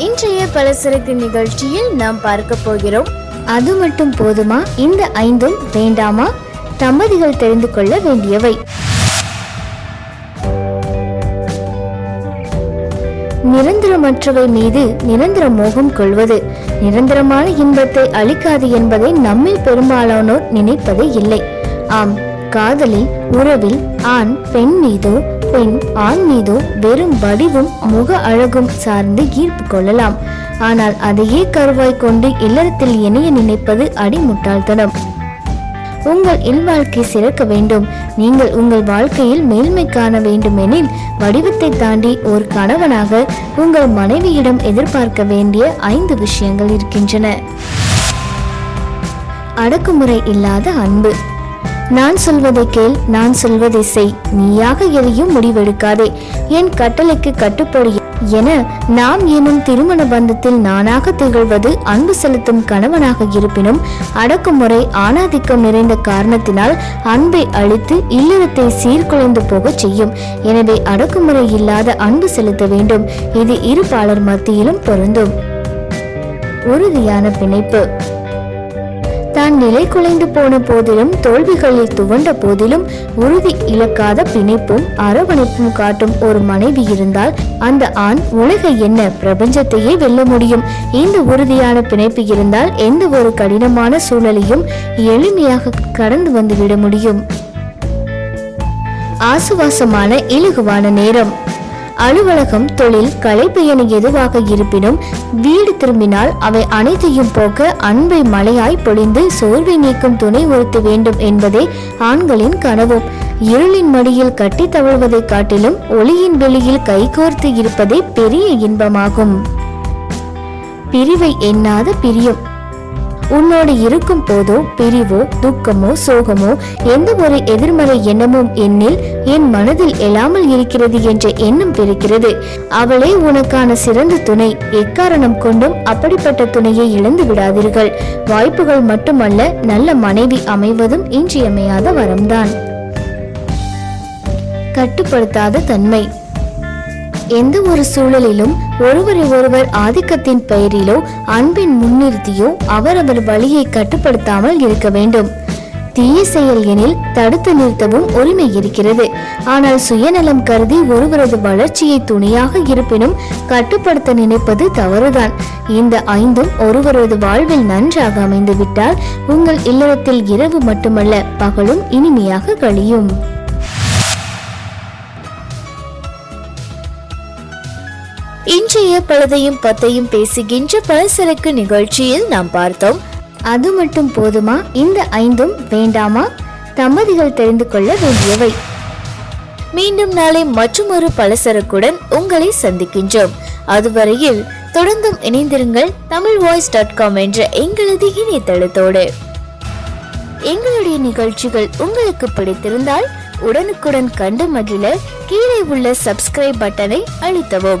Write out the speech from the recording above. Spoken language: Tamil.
இன்றைய பலசரக்கு நிகழ்ச்சியில் நாம் பார்க்க போகிறோம். அது மட்டும் போதுமா? இந்த ஐந்தும் வேண்டாமா? தம்பதிகள் தெரிந்து கொள்ள வேண்டியவை. நிரந்தரமற்றவை மீது நிரந்தர மோகம் கொள்வது. நிரந்தரமான இன்பத்தை அளிக்காது என்பதை நம்மில் பெரும்பாலானோர் நினைப்பதே இல்லை. ஆம் காதலில் உறவில் ஆண் பெண் மீதோ பெண் ஆண் மீதோ வெறும் வடிவும் முக அழகும் சார்ந்து ஈர்ப்பு கொள்ளலாம். ஆனால் அதையே கருவாய் கொண்டு இல்லறத்தில் இணைய நினைப்பது அடிமுட்டாள்தனம். உங்கள் இல்வாழ்க்கை சிறக்க வேண்டும். நீங்கள் உங்கள் வாழ்க்கையில் மேல்மை காண வேண்டுமெனில் வடிவத்தை தாண்டி ஒரு கணவனாக உங்கள் மனைவியிடம் எதிர்பார்க்க வேண்டிய ஐந்து விஷயங்கள் இருக்கின்றன. அடக்குமுறை இல்லாத அன்பு. நான் சொல்வதை கேள் நான் சொல்வதை செய். நீயாக எதையும் முடிவெடுக்காதே. என் கட்டளைக்கு கட்டுப்படு என நாம் எனும் திருமண பந்தத்தில் நானாக திகழ்வது அன்பு செலுத்தும் கணவனாக இருப்பினும் அடக்குமுறை ஆணாதிக்கம் நிறைந்த காரணத்தினால் அன்பை அழித்து இல்லறத்தை சீர்குலைந்து போகச் செய்யும். எனவே அடக்குமுறை இல்லாத அன்பு செலுத்த வேண்டும். இது இருபாலர் மத்தியிலும் பொருந்தும். உறுதியான பிணைப்பு. தான் நிலை குலைந்து போன போதிலும் தோல்விகளில் துவண்ட போதிலும் உறுதி இழக்காத பிணைப்பும் அரவணைப்பும் காட்டும் ஒரு மனைவி இருந்தால் அந்த ஆண் உலக என்ன பிரபஞ்சத்தையே வெல்ல முடியும்? இந்த உறுதியான பிணைப்பு இருந்தால் எந்த ஒரு கடினமான சூழலையும் எளிமையாக கடந்து வந்துவிட முடியும். ஆசுவாசமான இலகுவான நேரம். அலுவலகம் தொழில் களைப்பு என எதுவாக இருப்பினும் வீடு திரும்பினால் அவை அனைத்தையும் போக்க அன்பை மழையாய் பொழிந்து சோர்வை நீக்கும் துணை ஒருத்த வேண்டும் என்பதே ஆண்களின் கனவும். இருளின் மடியில் கட்டி தவழ்வதைக் காட்டிலும் ஒளியின் வெளியில் கைகோர்த்து இருப்பதே பெரிய இன்பமாகும். பிரிவை எண்ணாத பிரியம். உன்னோடு இருக்கும் போதோ பிரிவோ துக்கமோ சோகமோ எந்த ஒரு எதிர்மறை எண்ணமும் என்னில் என் மனதில் எழாமல் இருக்கிறது என்ற எண்ணம் பிறக்கிறது. அவளே உனக்கான சிறந்த துணை. எக்காரணம் கொண்டும் அப்படிப்பட்ட துணையை இழந்து விடாதீர்கள். வாய்ப்புகள் மட்டுமல்ல நல்ல மனைவி அமைவதும் இன்றியமையாத வரம்தான். கட்டுப்படுத்தாத தன்மை. எந்த ஒரு சூழலிலும் ஒருவரை ஒருவர் ஆதிக்கத்தின் பெயரிலோ அன்பின் முன்னிறுத்தியோ அவரவர் வழியை கட்டுப்படுத்தாமல் இருக்க வேண்டும். தீய செயல் எனில் தடுத்து நிறுத்தவும் உரிமை இருக்கிறது. ஆனால் சுயநலம் கருதி ஒருவரது வளர்ச்சியை துணையாக இருப்பினும் கட்டுப்படுத்த நினைப்பது தவறுதான். இந்த ஐந்தும் ஒருவரது வாழ்வில் நன்றாக அமைந்துவிட்டால் உங்கள் இல்லறத்தில் இரவு மட்டுமல்ல பகலும் இனிமையாக கழியும். இன்றைய பழுதையும் பத்தையும் பேசுகின்ற பலசரக்கு நிகழ்ச்சியில் நாம் பார்த்தோம். அது மட்டும் போதுமா? இந்த ஐந்தும் வேண்டாமா? தம்பதிகள் தெரிந்து கொள்ள வேண்டியவை. மீண்டும் நாளை மற்றொரு பலசரக்குடன் உங்களை சந்திக்கின்றோம். அதுவரையில் தொடர்ந்தும் இணைந்திருங்கள் தமிழ் வாய்ஸ் டாட் காம் என்ற எங்களது இணையதளத்தோடு. எங்களுடைய நிகழ்ச்சிகள் உங்களுக்கு பிடித்திருந்தால் உடனுக்குடன் கண்டு மகிழ கீழே உள்ள சப்ஸ்கிரைப் பட்டனை அழுத்தவும்.